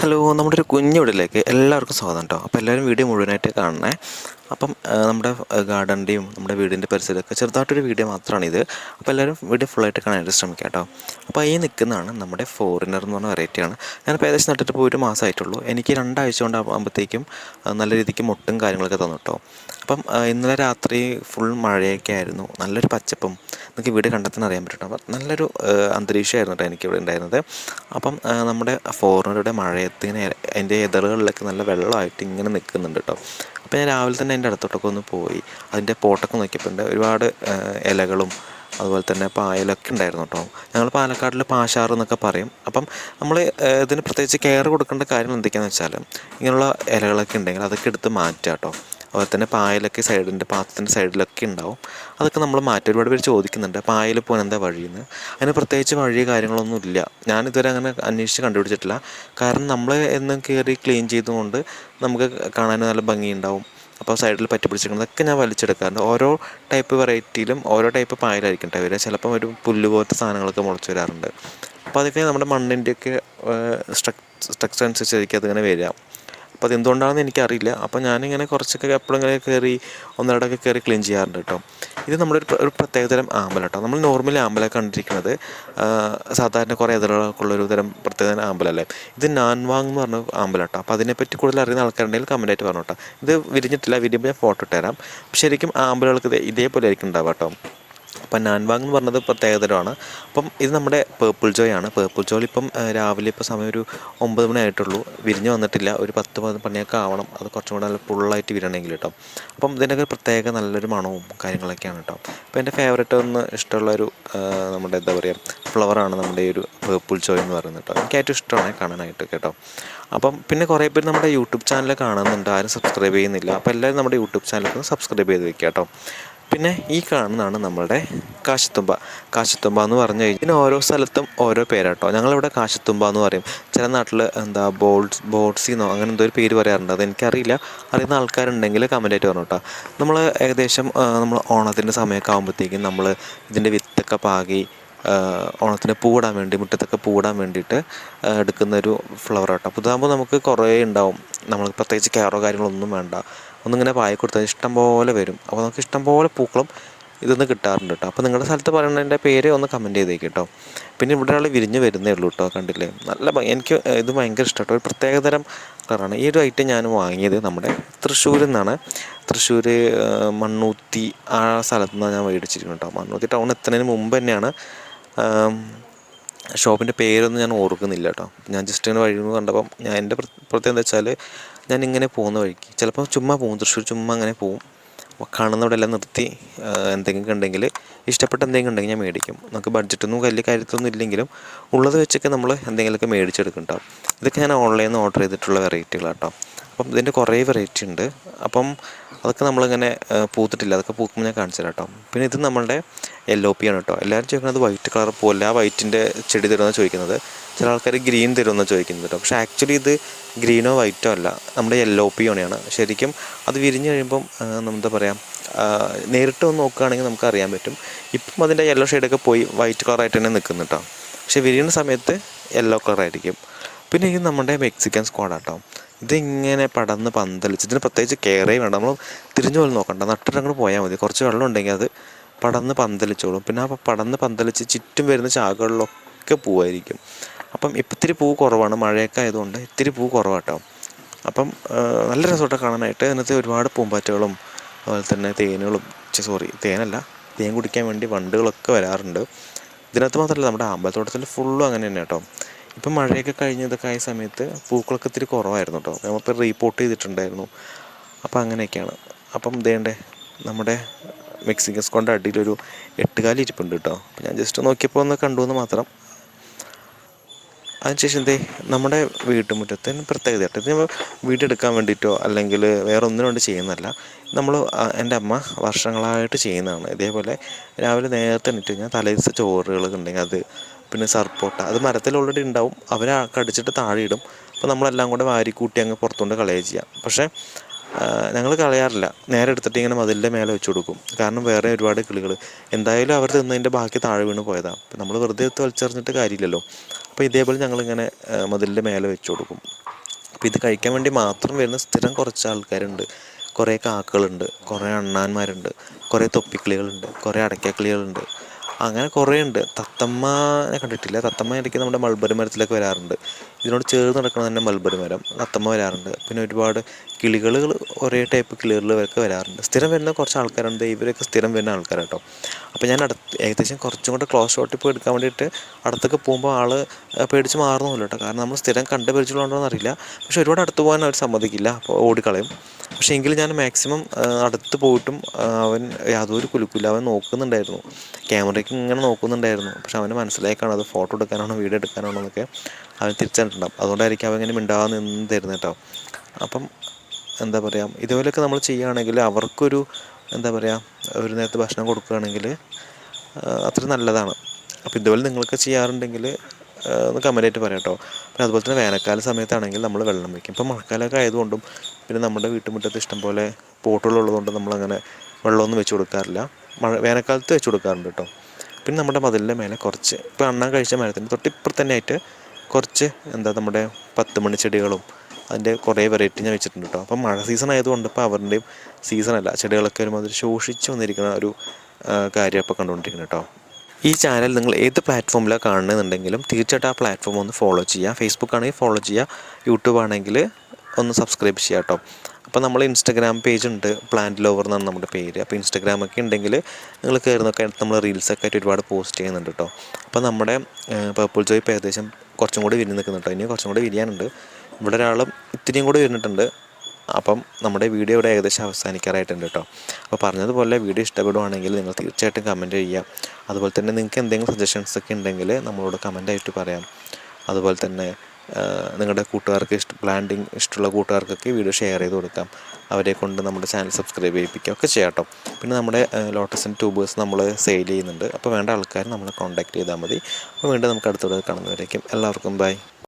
Hello നമ്മുടെ ഒരു കുഞ്ഞു വീടിലേക്ക് എല്ലാവർക്കും സ്വാഗതം കേട്ടോ അപ്പോൾ എല്ലാവരും വീഡിയോ മുഴുവനായിട്ട് കാണണേ. അപ്പം നമ്മുടെ ഗാർഡന്റെയും നമ്മുടെ വീടിന്റെ പരിസരമൊക്കെ ചെറുതായിട്ടൊരു വീഡിയോ മാത്രമാണിത് അപ്പോൾ എല്ലാവരും വീഡിയോ ഫുള്ളായിട്ട് കാണാനായിട്ട് ശ്രമിക്കുക കേട്ടോ അപ്പോൾ ഈ നിൽക്കുന്നതാണ് നമ്മുടെ ഫോറിനർ എന്ന് പറഞ്ഞ വെറൈറ്റിയാണ്. ഞാനിപ്പോൾ ഏകദേശം നട്ടിട്ട് പോയി ഒരു മാസമായിട്ടുള്ളൂ. എനിക്ക് രണ്ടാഴ്ച കൊണ്ട് ആകുമ്പോഴത്തേക്കും നല്ല രീതിക്ക് മുട്ടും കാര്യങ്ങളൊക്കെ തന്നു കേട്ടോ. അപ്പം ഇന്നലെ രാത്രി ഫുൾ മഴയൊക്കെ ആയിരുന്നു. നല്ലൊരു പച്ചപ്പും നിങ്ങൾക്ക് വീട് കണ്ടെത്താൻ അറിയാൻ പറ്റും അപ്പം നല്ലൊരു അന്തരീക്ഷമായിരുന്നു കേട്ടോ എനിക്കിവിടെ ഉണ്ടായിരുന്നത്. അപ്പം നമ്മുടെ ഫോറിനറുടെ മഴയത്ത് ഇങ്ങനെ അതിന്റെ എതിറുകളിലൊക്കെ നല്ല വെള്ളമായിട്ട് ഇങ്ങനെ നിൽക്കുന്നുണ്ട് കേട്ടോ. അപ്പോൾ ഞാൻ രാവിലെ തന്നെ അതിന്റെ അടുത്തോട്ടൊക്കെ ഒന്ന് പോയി. അതിന്റെ പോട്ടൊക്കെ നോക്കിയപ്പോൾ ഒരുപാട് ഇലകളും അതുപോലെ തന്നെ പായലൊക്കെ ഉണ്ടായിരുന്നു കേട്ടോ. ഞങ്ങൾ പാലക്കാടിൽ പാശാറ് എന്നൊക്കെ പറയും. അപ്പം നമ്മൾ ഇതിന് പ്രത്യേകിച്ച് കെയർ കൊടുക്കേണ്ട കാര്യം എന്തൊക്കെയാണെന്ന് വെച്ചാൽ ഇങ്ങനെയുള്ള ഇലകളൊക്കെ ഉണ്ടെങ്കിൽ അതൊക്കെ എടുത്ത് മാറ്റുക കേട്ടോ. അതുപോലെ തന്നെ പായലൊക്കെ സൈഡിന്റെ പാത്രത്തിന്റെ സൈഡിലൊക്കെ ഉണ്ടാവും. അതൊക്കെ നമ്മൾ മാറ്റി ഒരുപാട് പേര് ചോദിക്കുന്നുണ്ട്. പായൽ പോകാൻ എന്താ വഴിയെന്ന്? അതിന് പ്രത്യേകിച്ച് വഴി കാര്യങ്ങളൊന്നും ഇല്ല. ഞാനിതുവരെ അങ്ങനെ അന്വേഷിച്ച് കണ്ടുപിടിച്ചിട്ടില്ല. കാരണം നമ്മൾ എന്നും കയറി ക്ലീൻ ചെയ്തുകൊണ്ട് നമുക്ക് കാണാൻ നല്ല ഭംഗിയുണ്ടാവും. അപ്പോൾ സൈഡിൽ പറ്റി പിടിച്ചിരിക്കുന്നതൊക്കെ ഞാൻ വലിച്ചെടുക്കാറുണ്ട്. ഓരോ ടൈപ്പ് വെറൈറ്റിയിലും ഓരോ ടൈപ്പ് പായലായിരിക്കും കേട്ടോ വരിക ചിലപ്പം ഒരു പുല്ല് പോലത്തെ സാധനങ്ങളൊക്കെ മുളച്ച് വരാറുണ്ട്. അപ്പോൾ അതൊക്കെ നമ്മുടെ മണ്ണിന്റെയൊക്കെ സ്ട്രക്ചർ അനുസരിച്ചായിരിക്കും അതിങ്ങനെ വരിക. അപ്പോൾ അതെന്തുകൊണ്ടാണെന്ന് എനിക്കറിയില്ല. അപ്പോൾ ഞാനിങ്ങനെ കുറച്ചൊക്കെ എപ്പോഴും ഇങ്ങനെ കയറി ഒന്നിടക്കെ കയറി ക്ലീൻ ചെയ്യാറുണ്ട് കേട്ടോ. ഇത് നമ്മുടെ ഒരു പ്രത്യേക പ്രത്യേകതരം ആമ്പല കേട്ടോ. നമ്മൾ നോർമലി ആമ്പല കണ്ടിരിക്കുന്നത് സാധാരണ കുറേ ഇതിലൊക്കെ ഒരു തരം പ്രത്യേകതരം ആമ്പലല്ലേ ഇത് നാൻവാങ് എന്ന് പറഞ്ഞ ആമ്പല കേട്ടോ. അപ്പോൾ അതിനെപ്പറ്റി കൂടുതൽ അറിയുന്ന ആൾക്കാരുണ്ടെങ്കിൽ കമന്റായിട്ട് പറഞ്ഞു കേട്ടോ ഇത് വിരിഞ്ഞിട്ടില്ല വിരിയുമ്പോൾ ഞാൻ ഫോട്ടോ ഇട്ടുതരാം ശരിക്കും ആമ്പലുകൾക്ക് ഇത് ഇതേപോലെ ആയിരിക്കും ഉണ്ടാവുക കേട്ടോ. അപ്പം നാൻവാങ് എന്ന് പറഞ്ഞത് പ്രത്യേകതരമാണ്. അപ്പം ഇത് നമ്മുടെ പേർപ്പിൾ ജോയ് ആണ്. പേർപ്പിൾ ജോയിൽ ഇപ്പം രാവിലെ ഇപ്പോൾ സമയം ഒരു ഒമ്പത് മണി ആയിട്ടുള്ളൂ. വിരിഞ്ഞ് വന്നിട്ടില്ല. ഒരു പത്ത് പണിയൊക്കെ ആവണം. അത് കുറച്ചും കൂടെ നല്ല ഫുള്ളായിട്ട് വിരണമെങ്കിൽ കേട്ടോ അപ്പം ഇതിനൊക്കെ പ്രത്യേക നല്ലൊരു മണവും കാര്യങ്ങളൊക്കെയാണ് കേട്ടോ അപ്പോൾ എന്റെ ഫേവറേറ്റ് ഒന്ന് ഇഷ്ടമുള്ള ഒരു നമ്മുടെ എന്താ പറയുക ഫ്ലവറാണ് നമ്മുടെ ഈ ഒരു പേർപ്പിൾ ജോയ് എന്ന് പറയുന്നത് കേട്ടോ എനിക്ക് ഏറ്റവും ഇഷ്ടമാണ് കാണാനായിട്ട് കേട്ടോ. അപ്പം പിന്നെ കുറേ പേര് നമ്മുടെ യൂട്യൂബ് ചാനൽ കാണുന്നുണ്ട്. ആരും സബ്സ്ക്രൈബ് ചെയ്യുന്നില്ല. അപ്പോൾ എല്ലാവരും നമ്മുടെ യൂട്യൂബ് ചാനലൊക്കെ സബ്സ്ക്രൈബ് ചെയ്ത് വെക്കുക കേട്ടോ പിന്നെ ഈ കാണുന്നതാണ് നമ്മളുടെ കാശത്തുമ്പ. കാശത്തുമ്പ എന്ന് പറഞ്ഞു കഴിഞ്ഞാൽ ഇതിന് ഓരോ സ്ഥലത്തും ഓരോ പേരാട്ടോ. ഞങ്ങളിവിടെ കാശത്തുമ്പ എന്ന് പറയും. ചില നാട്ടിൽ എന്താ ബോൾസ് ബോട്ട്സിന്നോ അങ്ങനെ എന്തോ ഒരു പേര് പറയാറുണ്ട്. അത് എനിക്കറിയില്ല. അറിയുന്ന ആൾക്കാരുണ്ടെങ്കിൽ കമന്റായിട്ട് പറഞ്ഞു കേട്ടോ നമ്മൾ ഏകദേശം നമ്മൾ ഓണത്തിന്റെ സമയമൊക്കെ ആകുമ്പോഴത്തേക്കും നമ്മൾ ഇതിന്റെ വിത്തൊക്കെ പാകി ഓണത്തിന് പൂവിടാൻ വേണ്ടി മുറ്റത്തൊക്കെ പൂവിടാൻ വേണ്ടിയിട്ട് എടുക്കുന്ന ഒരു ഫ്ലവർ ആട്ടോ. അപ്പോൾ ഇതാകുമ്പോൾ നമുക്ക് കുറേ ഉണ്ടാവും. നമ്മൾ പ്രത്യേകിച്ച് കെയറോ കാര്യങ്ങളൊന്നും വേണ്ട. ഒന്നിങ്ങനെ പായ കൊടുത്താൽ ഇഷ്ടം പോലെ വരും. അപ്പോൾ നമുക്ക് ഇഷ്ടം പോലെ പൂക്കളും ഇതൊന്ന് കിട്ടാറുണ്ട് കേട്ടോ. അപ്പോൾ നിങ്ങളുടെ സ്ഥലത്ത് പറയുന്നതിന്റെ പേര് ഒന്ന് കമന്റ് ചെയ്തേക്ക് കേട്ടോ. പിന്നെ ഇവിടെ ഒരാൾ വിരിഞ്ഞ് വരുന്നേ ഉള്ളൂ കേട്ടോ കണ്ടില്ലേ? നല്ല എനിക്ക് ഇത് ഭയങ്കര ഇഷ്ടമാണ് ഒരു പ്രത്യേകതരം കളറാണ്. ഈ ഒരു ഐറ്റം ഞാൻ വാങ്ങിയത് നമ്മുടെ തൃശ്ശൂരിൽ നിന്നാണ്. തൃശ്ശൂർ മണ്ണൂത്തി ആ സ്ഥലത്ത് നിന്നാണ് ഞാൻ മേടിച്ചിരിക്കുന്നത് കേട്ടോ. മണ്ണൂത്തി ടൗൺ എത്തുന്നതിന് മുമ്പ് തന്നെയാണ് ഷോപ്പിന്റെ പേരൊന്നും ഞാൻ ഓർക്കുന്നില്ല കേട്ടോ. ഞാൻ ജസ്റ്റ് ഇങ്ങനെ വഴി കണ്ടപ്പം ഞാൻ എന്റെ പ്ര- പ്രത്യേകത എന്താ വെച്ചാൽ ഞാൻ ഇങ്ങനെ പോകുന്ന വഴിക്ക് ചിലപ്പോൾ ചുമ്മാ പോകും തൃശ്ശൂർ ചുമ്മാ അങ്ങനെ പോകും. കാണുന്നവിടെ എല്ലാം നിർത്തി എന്തെങ്കിലും ഉണ്ടെങ്കിൽ ഇഷ്ടപ്പെട്ട എന്തെങ്കിലും ഉണ്ടെങ്കിൽ ഞാൻ മേടിക്കും. നമുക്ക് ബഡ്ജറ്റൊന്നും വലിയ കാര്യത്തൊന്നും ഇല്ലെങ്കിലും ഉള്ളത് വെച്ചൊക്കെ നമ്മൾ എന്തെങ്കിലുമൊക്കെ മേടിച്ചെടുക്കും കേട്ടോ ഇതൊക്കെ ഞാൻ ഓൺലൈനിൽ നിന്ന് ഓർഡർ ചെയ്തിട്ടുള്ള വെറൈറ്റികളാണ് കേട്ടോ അപ്പം ഇതിന്റെ കുറേ വെറൈറ്റി ഉണ്ട്. അപ്പം അതൊക്കെ നമ്മളിങ്ങനെ പൂത്തിട്ടില്ല. അതൊക്കെ പൂക്കുമ്പോൾ ഞാൻ കാണിച്ചു കേട്ടോ. പിന്നെ ഇത് നമ്മളുടെ യെല്ലോ പി ആണ് കേട്ടോ എല്ലാവരും ചോദിക്കുന്നത് വൈറ്റ് കളർ പോലെ ആ വൈറ്റിന്റെ ചെടി തരുമെന്ന് ചോദിക്കുന്നത്. ചില ആൾക്കാർ ഗ്രീൻ തരുമെന്ന് ചോദിക്കുന്നത് കേട്ടോ. പക്ഷേ ആക്ച്വലി ഇത് ഗ്രീനോ വൈറ്റോ അല്ല. നമ്മുടെ യെല്ലോ പിയോണയാണ് ശരിക്കും അത് വിരിഞ്ഞ് കഴിയുമ്പം എന്താ പറയുക നേരിട്ട് ഒന്ന് നോക്കുകയാണെങ്കിൽ നമുക്ക് അറിയാൻ പറ്റും. ഇപ്പം അതിന്റെ യെല്ലോ ഷെയ്ഡൊക്കെ പോയി വൈറ്റ് കളറായിട്ട് തന്നെ നിൽക്കുന്നു കേട്ടോ. പക്ഷേ വിരിയുന്ന സമയത്ത് യെല്ലോ കളറായിരിക്കും പിന്നെ ഇത് നമ്മുടെ മെക്സിക്കൻ സ്ക്വാഡാട്ടോ ഇതിങ്ങനെ പടന്ന് പന്തലിച്ച് ഇതിന് പ്രത്യേകിച്ച് കെയറേ വേണ്ട. നമ്മൾ തിരിഞ്ഞു പോലും നോക്കണ്ട. നട്ടിട്ടങ്ങോട്ട് പോയാൽ മതി. കുറച്ച് വെള്ളം ഉണ്ടെങ്കിൽ അത് പടന്ന് പന്തലിച്ചോളും. പിന്നെ ആ പടന്ന് പന്തലിച്ച് ചുറ്റും വരുന്ന ചാകുകളിലൊക്കെ പൂവായിരിക്കും. അപ്പം ഇപ്പം ഇത്തിരി പൂ കുറവാണ്. മഴയൊക്കെ ആയതുകൊണ്ട് ഇത്തിരി പൂ കുറവാട്ടോ. അപ്പം നല്ല രസമായിട്ട് കാണാനായിട്ട്. അതിനകത്ത് ഒരുപാട് പൂമ്പാറ്റകളും അതുപോലെ തന്നെ തേനുകളും സോറി തേനല്ല തേൻ കുടിക്കാൻ വേണ്ടി വണ്ടുകളൊക്കെ വരാറുണ്ട്. ഇതിനകത്ത് മാത്രമല്ല നമ്മുടെ അമ്പലത്തോട്ടത്തിൽ ഫുള്ളും അങ്ങനെ തന്നെ കേട്ടോ. ഇപ്പം മഴയൊക്കെ കഴിഞ്ഞതൊക്കെ ആയ സമയത്ത് പൂക്കളൊക്കെ ഇത്തിരി കുറവായിരുന്നു കേട്ടോ. നമ്മളിപ്പോൾ റീപ്പോർട്ട് ചെയ്തിട്ടുണ്ടായിരുന്നു. അപ്പം അങ്ങനെയൊക്കെയാണ്. അപ്പം ഇതേണ്ടേ നമ്മുടെ മെക്സിക്കൻ സ്കോണിന്റെ അടിയിലൊരു എട്ടുകാലി ഇരിപ്പുണ്ട് കേട്ടോ. അപ്പോൾ ഞാൻ ജസ്റ്റ് നോക്കിയപ്പോൾ ഒന്ന് കണ്ടു എന്ന് മാത്രം. അതിനുശേഷം എന്തേ? നമ്മുടെ വീട്ടുമുറ്റത്തിന് കേട്ടോ ഇത് വീടെടുക്കാൻ വേണ്ടിയിട്ടോ അല്ലെങ്കിൽ വേറെ ഒന്നിനു വേണ്ടി ചെയ്യുന്നതല്ല. നമ്മൾ എന്റെ അമ്മ വർഷങ്ങളായിട്ട് ചെയ്യുന്നതാണ്. ഇതേപോലെ രാവിലെ നേരത്തെ എണീറ്റ് കഴിഞ്ഞാൽ തലേദിവസ ചോറുകളൊക്കെ ഉണ്ടെങ്കിൽ അത് പിന്നെ സർപ്പോട്ട അത് മരത്തിൽ ഓൾറെഡി ഉണ്ടാവും. അവരെ കടിച്ചിട്ട് താഴെ ഇടും. അപ്പോൾ നമ്മളെല്ലാം കൂടെ വാരിക്കൂട്ടി അങ്ങ് പുറത്തുകൊണ്ട് കളയുക ചെയ്യാം. പക്ഷേ ഞങ്ങൾ കളയാറില്ല. നേരെ എടുത്തിട്ട് ഇങ്ങനെ മതിലിന്റെ മേലെ വെച്ച് കൊടുക്കും. കാരണം വേറെ ഒരുപാട് കിളികൾ എന്തായാലും അവർ തിന്നതിന്റെ ബാക്കി താഴെ വീണ് പോയതാണ് നമ്മൾ വെറുതെ എടുത്ത് വലിച്ചെറിഞ്ഞിട്ട് കാര്യമില്ലല്ലോ. അപ്പോൾ ഇതേപോലെ ഞങ്ങളിങ്ങനെ മതിലിന്റെ മേലെ വെച്ച് കൊടുക്കും. അപ്പോൾ ഇത് കഴിക്കാൻ വേണ്ടി മാത്രം വരുന്ന സ്ഥിരം കുറച്ച് ആൾക്കാരുണ്ട്. കുറേ കാക്കകളുണ്ട് കുറേ അണ്ണാന്മാരുണ്ട് കുറേ തൊപ്പിക്കിളികളുണ്ട് കുറേ അടയ്ക്കക്കിളികളുണ്ട്. അങ്ങനെ കുറേ ഉണ്ട് തത്തമ്മനെ കണ്ടിട്ടില്ല. തത്തമ്മ ഇടയ്ക്ക് നമ്മുടെ മൾബറി മരത്തിലൊക്കെ വരാറുണ്ട്. ഇതിനോട് ചേർന്ന് നടക്കുന്ന തന്നെ മൾബറി മരം. തത്തമ്മ വരാറുണ്ട്. പിന്നെ ഒരുപാട് കിളികൾ ഒരേ ടൈപ്പ് കിളികളിലൊക്കെ വരാറുണ്ട്. സ്ഥിരം വരുന്ന കുറച്ച് ആൾക്കാരുണ്ട്. ഇവരൊക്കെ സ്ഥിരം വരുന്ന ആൾക്കാർ കേട്ടോ അപ്പോൾ ഞാൻ അടുത്ത് ഏകദേശം കുറച്ചും കൂടെ ക്ലോസ് ഷോട്ടിൽ പോയി എടുക്കാൻ വേണ്ടിയിട്ട് അടുത്തൊക്കെ പോകുമ്പോൾ ആൾ പേടിച്ച് മാറുന്നില്ല കേട്ടോ കാരണം നമ്മൾ സ്ഥിരം കണ്ട് എന്നറിയില്ല പക്ഷെ ഒരുപാട് അടുത്ത് പോകാൻ അവർ സമ്മതിക്കില്ല. അപ്പോൾ ഓടിക്കളയും. പക്ഷേ എങ്കിലും ഞാൻ മാക്സിമം അടുത്ത് പോയിട്ടും അവൻ യാതൊരു കുലുക്കില്ല. അവൻ നോക്കുന്നുണ്ടായിരുന്നു. ക്യാമറയ്ക്ക് ഇങ്ങനെ നോക്കുന്നുണ്ടായിരുന്നു. പക്ഷെ അവന് മനസ്സിലായിക്കാണ് അത് ഫോട്ടോ എടുക്കാനാണോ വീഡിയോ എടുക്കാനാണോ എന്നൊക്കെ അവൻ തിരിച്ചറിഞ്ഞിട്ടുണ്ടാവും. അതുകൊണ്ടായിരിക്കും അവൻ ഇങ്ങനെ മിണ്ടാതെ നിന്ന് തരുന്നത് കേട്ടോ അപ്പം എന്താ പറയുക ഇതുപോലെയൊക്കെ നമ്മൾ ചെയ്യുകയാണെങ്കിൽ അവർക്കൊരു എന്താ പറയുക ഒരു നേരത്തെ ഭക്ഷണം കൊടുക്കുകയാണെങ്കിൽ അത്ര നല്ലതാണ്. അപ്പോൾ ഇതുപോലെ നിങ്ങൾക്ക് ചെയ്യാറുണ്ടെങ്കിൽ ഒന്ന് കമന്റായിട്ട് പറയാം കേട്ടോ പിന്നെ അതുപോലെ തന്നെ വേനൽക്കാല സമയത്താണെങ്കിൽ നമ്മൾ വെള്ളം വയ്ക്കും. ഇപ്പം മഴക്കാലമൊക്കെ ആയതുകൊണ്ടും പിന്നെ നമ്മുടെ വീട്ടുമുറ്റത്ത് ഇഷ്ടംപോലെ പോട്ടുകളുള്ളതുകൊണ്ട് നമ്മളങ്ങനെ വെള്ളമൊന്നും വെച്ച് കൊടുക്കാറില്ല. മഴ വേനൽക്കാലത്ത് വെച്ച് കൊടുക്കാറുണ്ട് കേട്ടോ പിന്നെ നമ്മുടെ മതിലിന്റെ മേലെ കുറച്ച് ഇപ്പോൾ അണ്ണാൻ കഴിച്ച മരത്തിന്റെ ആയിട്ട് കുറച്ച് എന്താ നമ്മുടെ പത്ത് മണി ചെടികളും അതിന്റെ കുറേ വെറൈറ്റി ഞാൻ വെച്ചിട്ടുണ്ട് കേട്ടോ അപ്പം മഴ സീസൺ ആയതുകൊണ്ട് ഇപ്പോൾ അവരുടെയും സീസണല്ല ചെടികളൊക്കെ ഒരുമാതിരി ശോഷിച്ച് വന്നിരിക്കുന്ന ഒരു കാര്യം ഇപ്പോൾ കണ്ടുകൊണ്ടിരിക്കുന്നത് കേട്ടോ ഈ ചാനൽ നിങ്ങൾ ഏത് പ്ലാറ്റ്ഫോമിലാണ് കാണുന്നുണ്ടെങ്കിലും തീർച്ചയായിട്ടും ആ പ്ലാറ്റ്ഫോം ഒന്ന് ഫോളോ ചെയ്യുക. ഫേസ്ബുക്ക് ആണെങ്കിൽ ഫോളോ ചെയ്യുക. യൂട്യൂബ് ആണെങ്കിൽ ഒന്ന് സബ്സ്ക്രൈബ് ചെയ്യുക കേട്ടോ. അപ്പോൾ നമ്മൾ ഇൻസ്റ്റാഗ്രാം പേജ് ഉണ്ട്. പ്ലാന്റ് ലോവർ എന്നാണ് നമ്മുടെ പേര്. അപ്പോൾ ഇൻസ്റ്റാഗ്രാമൊക്കെ ഉണ്ടെങ്കിൽ നിങ്ങൾ കയറുന്നൊക്കെ നമ്മൾ റീൽസൊക്കെ ആയിട്ട് ഒരുപാട് പോസ്റ്റ് ചെയ്യുന്നുണ്ട് കേട്ടോ. അപ്പോൾ നമ്മുടെ പർപ്പിൾ ജോയ് ഏകദേശം കുറച്ചും കൂടി വിരിഞ്ഞ് നിൽക്കുന്നുണ്ട് ഇനി കുറച്ചും കൂടി വിരിയാനുണ്ട്. ഇവിടെ ഒരാളും ഇത്തിരിയും കൂടി വരുന്നിട്ടുണ്ട് അപ്പം നമ്മുടെ വീഡിയോ ഇവിടെ ഏകദേശം അവസാനിക്കാറായിട്ടുണ്ട് കേട്ടോ. അപ്പോൾ പറഞ്ഞതുപോലെ വീഡിയോ ഇഷ്ടപ്പെടുവാണെങ്കിൽ നിങ്ങൾ തീർച്ചയായിട്ടും കമന്റ് ചെയ്യുക. അതുപോലെ തന്നെ നിങ്ങൾക്ക് എന്തെങ്കിലും സജഷൻസ് ഒക്കെ ഉണ്ടെങ്കിൽ നമ്മളോട് കമന്റായിട്ട് പറയാം. അതുപോലെ തന്നെ നിങ്ങളുടെ കൂട്ടുകാർക്ക് ഇഷ്ട പ്ലാന്റിങ് ഇഷ്ടമുള്ള കൂട്ടുകാർക്കൊക്കെ വീഡിയോ ഷെയർ ചെയ്ത് കൊടുക്കാം. അവരെ കൊണ്ട് നമ്മുടെ ചാനൽ സബ്സ്ക്രൈബ് ചെയ്യിപ്പിക്കുക ഒക്കെ ചെയ്യാം പിന്നെ നമ്മുടെ ലോട്ടസ് ആൻഡ് ട്യൂബേഴ്സ് നമ്മൾ സെയിൽ ചെയ്യുന്നുണ്ട്. അപ്പോൾ വേണ്ട ആൾക്കാർ നമ്മളെ കോൺടാക്ട് ചെയ്താൽ മതി. അപ്പോൾ വീണ്ടും നമുക്ക് അടുത്തോടെ കാണുന്നവരേക്കും എല്ലാവർക്കും ബൈ